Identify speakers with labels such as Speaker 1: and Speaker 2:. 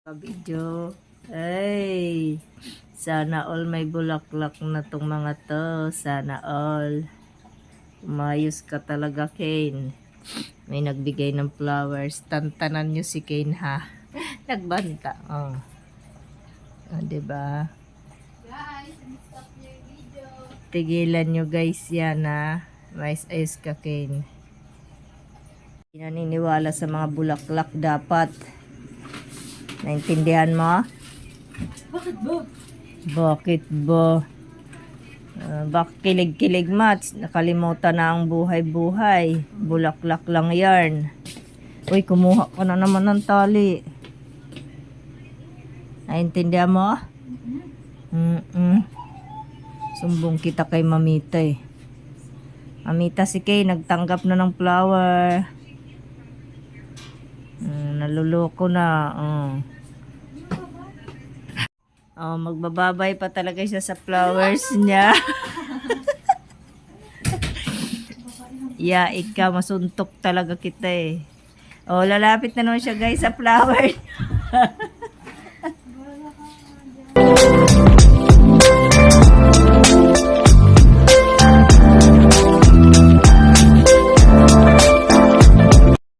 Speaker 1: Kabidyo. Ay, sana all may bulaklak na tong mga to. Sana all. Umayos ka talaga, Kane. May nagbigay ng flowers. Tantanan nyo si Kane, ha? Nagbanta. Oh. Oh, diba?
Speaker 2: Guys, stop your video.
Speaker 1: Tigilan nyo guys yan, ha? Mais ayos ka, Kane. Hindi naniniwala sa mga bulaklak dapat. Naintindihan mo?
Speaker 2: Bakit ba?
Speaker 1: Bakit ba? Ah, bak kilig-kilig mats, nakalimutan na ang buhay-buhay. Bulaklak lang yarn. Uy, kumuha ka na naman ng tali. Naintindihan mo? Mm-mm. Sumbong kita kay Mamita eh. Mamita si Kay, nagtanggap na ng flower. Naluloko na. Oh. Oh, magbababay pa talaga siya sa flowers niya. yeah, ikaw, masuntok talaga kita eh. Oh, lalapit na naman siya guys sa flower.